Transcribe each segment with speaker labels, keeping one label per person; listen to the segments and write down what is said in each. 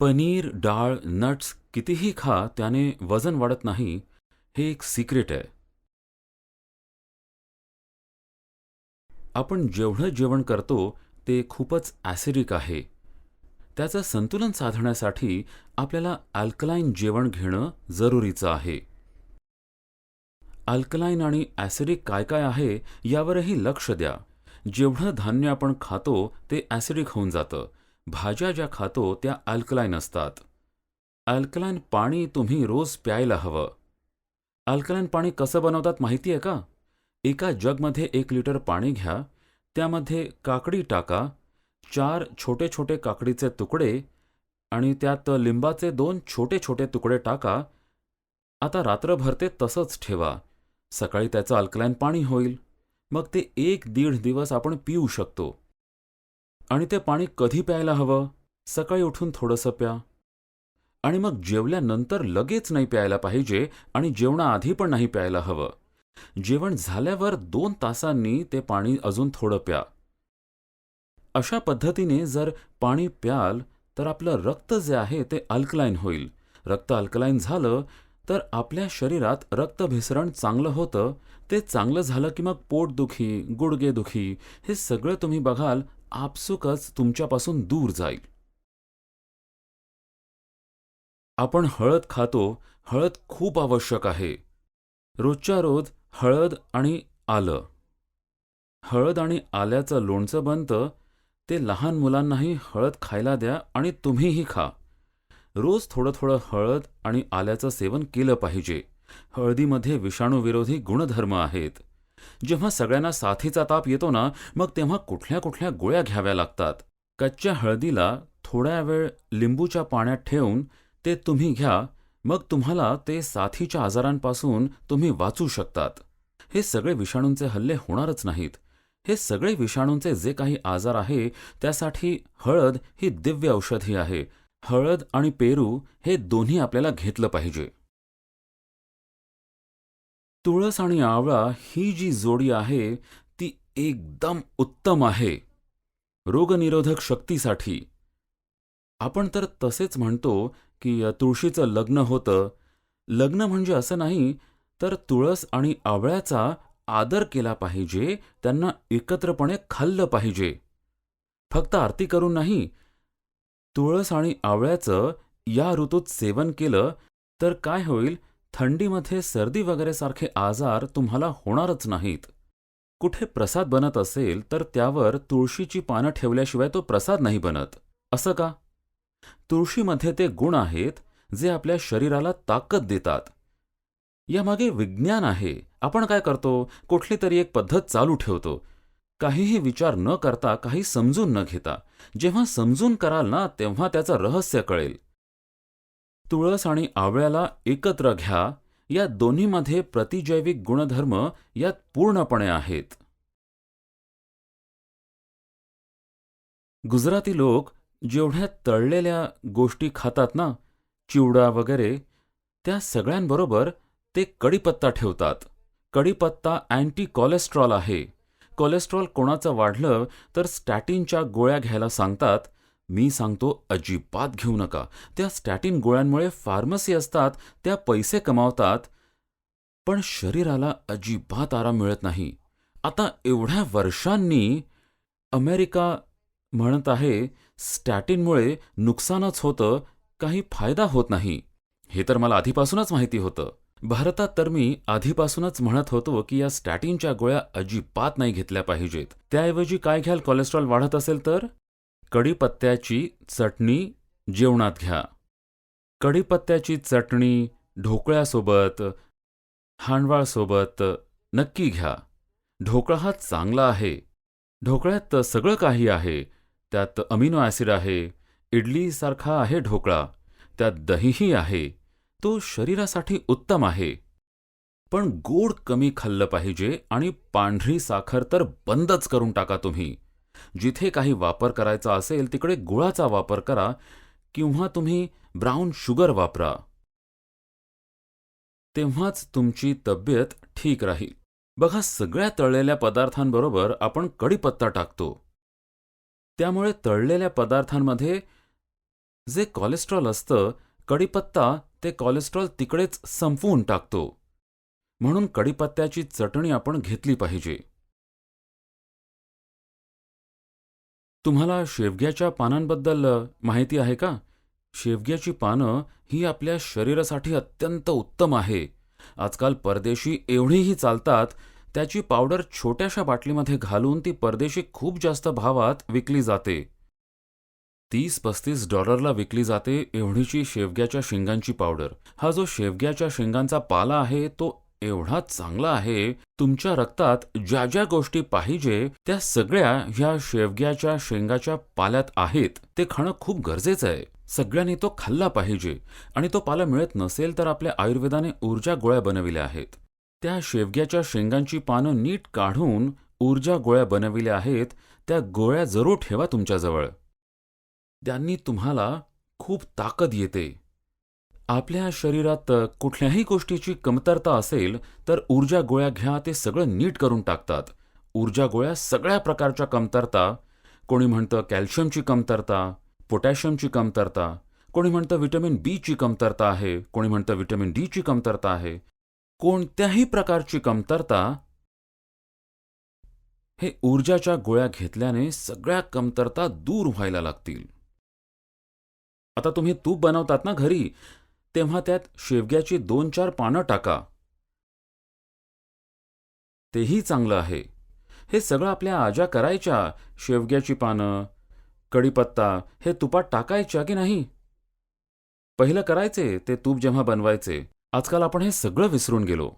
Speaker 1: पनीर डाळ नट्स कितीही खा त्याने वजन वाढत नाही हे एक सिक्रेट आहे. आपण जेवढं जेवण करतो ते खूपच ॲसिडिक आहे. त्याचं संतुलन साधण्यासाठी आपल्याला अल्कलाईन जेवण घेणं जरुरीचं आहे. अल्कलाईन आणि ॲसिडिक काय काय आहे यावरही लक्ष द्या. जेवढं धान्य आपण खातो ते ॲसिडिक होऊन जातं. भाज्या ज्या खातो त्या अल्कलाईन असतात. अल्कलाईन पाणी तुम्ही रोज प्यायला हवं. अल्कलाईन पाणी कसं बनवतात माहिती आहे का? एका जगमध्ये एक लिटर पाणी घ्या त्यामध्ये काकडी टाका चार छोटे छोटे काकडीचे तुकडे आणि त्यात लिंबाचे दोन छोटे छोटे तुकडे टाका. आता रात्रभर ते तसंच ठेवा. सकाळी त्याचं अल्कलाईन पाणी होईल. मग ते एक दीड दिवस आपण पिऊ शकतो. आणि ते पाणी कधी प्यायला हवं? सकाळी उठून थोडंसं प्या. आणि मग जेवल्यानंतर लगेच नाही प्यायला पाहिजे आणि जेवणाआधी पण नाही प्यायला हवं. जेवण झाल्यावर दोन तासांनी ते पाणी अजून थोडं प्या. अशा पद्धतीने जर पाणी प्याल तर आपलं रक्त जे आहे ते अल्कलाईन होईल. रक्त अल्कलाईन झालं तर आपल्या शरीरात रक्तभिसरण चांगलं होतं ते चांगलं झालं की मग पोटदुखी गुडघेदुखी हे सगळं तुम्ही बघाल आपसुकच तुमच्यापासून दूर जाईल. आपण हळद खातो हळद खूप आवश्यक आहे. रोजच्या रोज हळद आणि आलं. हळद आणि आल्याचं लोणचं बनतं ते लहान मुलांनाही हळद खायला द्या आणि तुम्हीही खा. रोज थोडं थोडं हळद आणि आल्याचं सेवन केलं पाहिजे. हळदीमध्ये विषाणूविरोधी गुणधर्म आहेत. जेव्हा सगळ्यांना साथीचा ताप येतो ना मग तेव्हा कुठल्या कुठल्या गोळ्या घ्याव्या लागतात? कच्च्या हळदीला थोड्या वेळ लिंबूच्या पाण्यात ठेवून ते तुम्ही घ्या मग तुम्हाला ते साथीच्या आजारांपासून तुम्ही वाचू शकतात. हे सगळे विषाणूंचे हल्ले होणारच नाहीत. हे सगळे विषाणूंचे जे काही आजार आहे त्यासाठी हळद ही दिव्य औषधी आहे. हळद आणि पेरू हे दोन्ही आपल्याला घेतलं पाहिजे. तुळस आणि आवळा ही जी जोडी आहे ती एकदम उत्तम आहे. रोगनिरोधक शक्तीसाठी. आपण तर तसेच म्हणतो की तुळशीचं लग्न होतं. लग्न म्हणजे असं नाही तर तुळस आणि आवळ्याचा आदर केला पाहिजे त्यांना एकत्रपणे खाल्लं पाहिजे. फक्त आरती करून नाही तुळस आणि आवळ्याचं या ऋतूत सेवन केलं तर काय होईल? थंडीमध्ये सर्दी वगैरेसारखे आजार तुम्हाला होणारच नाहीत. कुठे प्रसाद बनत असेल तर त्यावर तुळशीची पानं ठेवल्याशिवाय तो प्रसाद नाही बनत. असं का? तुळशीमध्ये ते गुण आहेत जे आपल्या शरीराला ताकद देतात. यामागे विज्ञान आहे. आपण काय करतो? कुठली तरी एक पद्धत चालू ठेवतो. काहीही विचार न करता काही समजून न घेता. जेव्हा समजून कराल ना तेव्हा त्याचं रहस्य कळेल. तुळस आणि आवळ्याला एकत्र घ्या. या दोन्हीमध्ये प्रतिजैविक गुणधर्म यात पूर्णपणे आहेत. गुजराती लोक जेवढ्या तळलेल्या गोष्टी खातात ना चिवडा वगैरे त्या सगळ्यांबरोबर ते कडीपत्ता ठेवतात. कडीपत्ता अँटी कोलेस्ट्रॉल आहे. कोलेस्ट्रॉल कोणाचं वाढलं तर स्टॅटिनच्या गोळ्या घ्यायला सांगतात मी सांगतो अजिबात घेऊ नका. त्या स्टॅटिन गोळ्यांमुळे फार्मसी असतात त्या पैसे कमावतात पण शरीराला अजिबात आराम मिळत नाही. आता एवढ्या वर्षांनी अमेरिका म्हणत आहे स्टॅटिनमुळे नुकसानच होतं काही फायदा होत नाही. हे तर मला आधीपासूनच माहिती होतं. भारतात तर मी आधीपासूनच म्हणत होतो की या स्टॅटिनच्या गोळ्या अजिबात नाही घेतल्या पाहिजेत. त्याऐवजी काय घ्याल कोलेस्ट्रॉल वाढत असेल तर? कढीपत्त्याची चटणी जेवणात घ्या. कढीपत्त्याची चटणी ढोकळ्यासोबत हांडवाळसोबत नक्की घ्या. ढोकळा हा चांगला आहे. ढोकळ्यात सगळं काही आहे. त्यात अमिनो ॲसिड आहे. इडलीसारखा आहे ढोकळा. त्यात दहीही आहे. तो शरीरासाठी उत्तम आहे. पण गोड कमी खाल्लं पाहिजे आणि पांढरी साखर तर बंदच करून टाका तुम्ही. जिथे काही वापर करायचा असेल तिकडे गुळाचा वापर करा किंवा तुम्ही ब्राऊन शुगर वापरा. तेव्हाच तुमची तब्येत ठीक राहील. बघा सगळ्या तळलेल्या पदार्थांबरोबर आपण कडीपत्ता टाकतो. त्यामुळे तळलेल्या पदार्थांमध्ये जे कोलेस्ट्रॉल असतं कडीपत्ता ते कोलेस्ट्रॉल तिकडेच संपवून टाकतो. म्हणून कडीपत्त्याची चटणी आपण घेतली पाहिजे. तुम्हाला शेवग्याच्या पानांबद्दल माहिती आहे का? शेवग्याची पानं ही आपल्या शरीरासाठी अत्यंत उत्तम आहे. आजकाल परदेशी एवढीही चालतात त्याची पावडर छोट्याशा बाटलीमध्ये घालून ती परदेशी खूप जास्त भावात विकली जाते. तीस पस्तीस डॉलरला विकली जाते एवढीची शेवग्याच्या शेंगांची पावडर. हा जो शेवग्याच्या शेंगांचा पाला आहे तो एवढा चांगला आहे तुमच्या रक्तात ज्या ज्या गोष्टी पाहिजे त्या सगळ्या ह्या शेवग्याच्या शेंगाच्या पाल्यात आहेत. ते खाणं खूप गरजेचं आहे. सगळ्यांनी तो खाल्ला पाहिजे. आणि तो पाला मिळत नसेल तर आपल्या आयुर्वेदाने ऊर्जा गोळ्या बनविल्या आहेत. त्या शेवग्याच्या शेंगांची पानं नीट काढून ऊर्जा गोळ्या बनविल्या आहेत त्या गोळ्या जरूर ठेवा तुमच्याजवळ. त्यांनी तुम्हाला खूप ताकद येते. आपल्या शरीरात कुठल्याही गोष्टीची कमतरता असेल तर ऊर्जा गोळ्या घ्या ते सगळं नीट करून टाकतात. ऊर्जा गोळ्या सगळ्या प्रकारच्या कमतरता कोणी म्हणतं कॅल्शियमची कमतरता पोटॅशियमची कमतरता कोणी म्हणतं व्हिटॅमिन बी ची कमतरता आहे कोणी म्हणतं व्हिटॅमिन डी ची कमतरता आहे. कोणत्याही प्रकारची कमतरता हे ऊर्जाच्या गोळ्या घेतल्याने सगळ्या कमतरता दूर व्हायला लागतील. आता तुम्ही तूप बनवतात ना घरी तेव्हा त्यात शेवग्याची दोन चार पानं टाका. तेही चांगलं आहे. हे सगळं आपल्या आजा करायच्या. शेवग्याची पानं कढीपत्ता हे तुपात टाकायच्या की नाही? पहिलं करायचे ते तूप जेव्हा बनवायचे आजकाल आपण हे सगळं विसरून गेलो.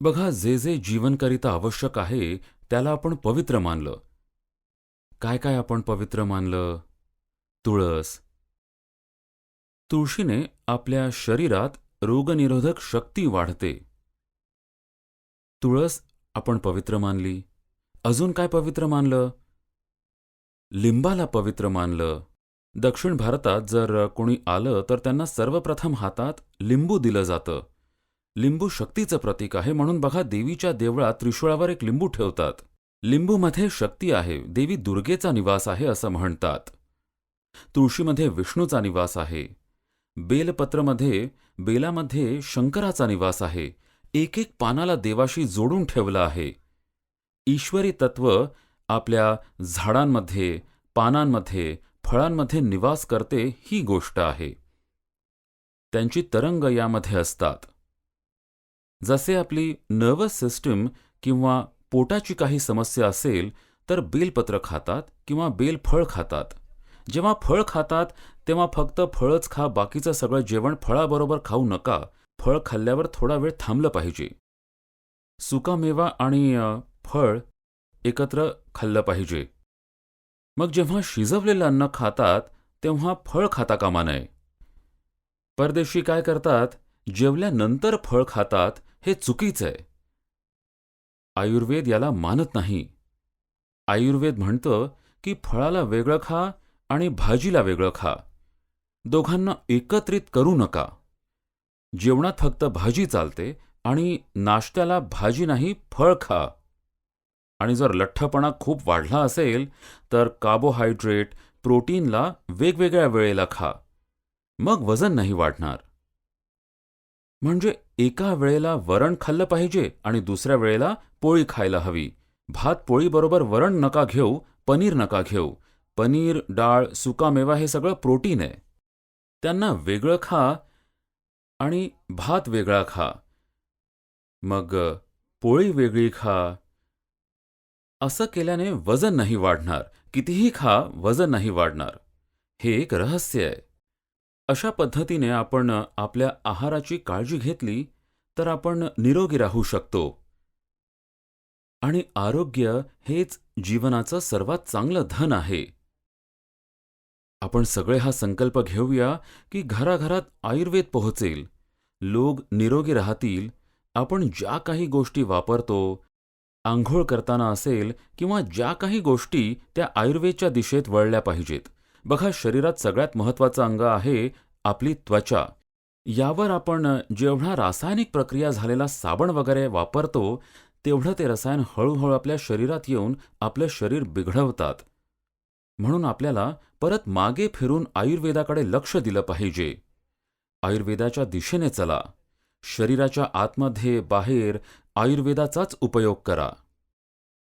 Speaker 1: बघा जे जे जीवनकरिता आवश्यक आहे त्याला आपण पवित्र मानलं. काय काय आपण पवित्र मानलं? तुळस तुळशीने आपल्या शरीरात रोगनिरोधक शक्ती वाढते. तुळस आपण पवित्र मानली. अजून काय पवित्र मानलं? लिंबाला पवित्र मानलं. दक्षिण भारतात जर कोणी आलं तर त्यांना सर्वप्रथम हातात लिंबू दिलं जातं. लिंबू शक्तीचं प्रतीक आहे म्हणून बघा देवीच्या देवळात त्रिशूळावर एक लिंबू ठेवतात. लिंबूमध्ये शक्ती आहे देवी दुर्गेचा निवास आहे असं म्हणतात. तुळशीमध्ये विष्णूचा निवास आहे. बेलपत्रमध्ये बेलामध्ये शंकराचा निवास आहे. एक एक पानाला देवाशी जोडून ठेवलं आहे. ईश्वरी तत्व आपल्या झाडांमध्ये पानांमध्ये फळांमध्ये निवास करते ही गोष्ट आहे. त्यांची तरंग यामध्ये असतात. जसे आपली नर्वस सिस्टम किंवा पोटाची काही समस्या असेल तर बेलपत्र खातात किंवा बेलफळ खातात. जेव्हा फळ खातात तेव्हा फक्त फळच खा बाकीचं सगळं जेवण फळाबरोबर खाऊ नका. फळ खाल्ल्यावर थोडा वेळ थांबलं पाहिजे. सुकामेवा आणि फळ एकत्र खाल्लं पाहिजे. मग जेव्हा शिजवलेलं अन्न खातात तेव्हा फळ खाता कामा नये. परदेशी काय करतात? जेवल्यानंतर फळ खातात हे चुकीचं आहे. आयुर्वेद याला मानत नाही. आयुर्वेद म्हणतं की फळाला वेगळं खा आणि भाजीला वेगळं खा. दोघांना एकत्रित करू नका. जेवणात फक्त भाजी चालते आणि नाश्त्याला भाजी नाही फळ खा. आणि जर लठ्ठपणा खूप वाढला असेल तर कार्बोहायड्रेट प्रोटीनला वेगवेगळ्या वेळेला खा. मग वजन नाही वाढणार. म्हणजे एका वेळेला वरण खाल्लं पाहिजे आणि दुसऱ्या वेळेला पोळी खायला हवी. भात पोळीबरोबर वरण नका घेऊ पनीर नका घेऊ. पनीर डाळ सुकामेवा हे सगळं प्रोटीन आहे. त्यांना वेगळं खा आणि भात वेगळा खा. मग पोळी वेगळी खा. असं केल्याने वजन नाही वाढणार. कितीही खा वजन नाही वाढणार. हे एक रहस्य आहे. अशा पद्धतीने आपण आपल्या आहाराची काळजी घेतली तर आपण निरोगी राहू शकतो. आणि आरोग्य हेच जीवनाचं सर्वात चांगलं धन आहे. आपण सगळे हा संकल्प घेऊया की घराघरात आयुर्वेद पोहोचेल. लोक निरोगी राहतील. आपण ज्या काही गोष्टी वापरतो आंघोळ करताना असेल किंवा ज्या काही गोष्टी त्या आयुर्वेदच्या दिशेत वळल्या पाहिजेत. बघा शरीरात सगळ्यात महत्वाचं अंग आहे आपली त्वचा. यावर आपण जेवढा रासायनिक प्रक्रिया झालेला साबण वगैरे वापरतो तेवढं ते रसायन हळूहळू आपल्या शरीरात येऊन आपलं शरीर बिघडवतात. म्हणून आपल्याला परत मागे फिरून आयुर्वेदाकडे लक्ष दिलं पाहिजे. आयुर्वेदाच्या दिशेने चला. शरीराच्या आतमध्ये बाहेर आयुर्वेदाचाच उपयोग करा.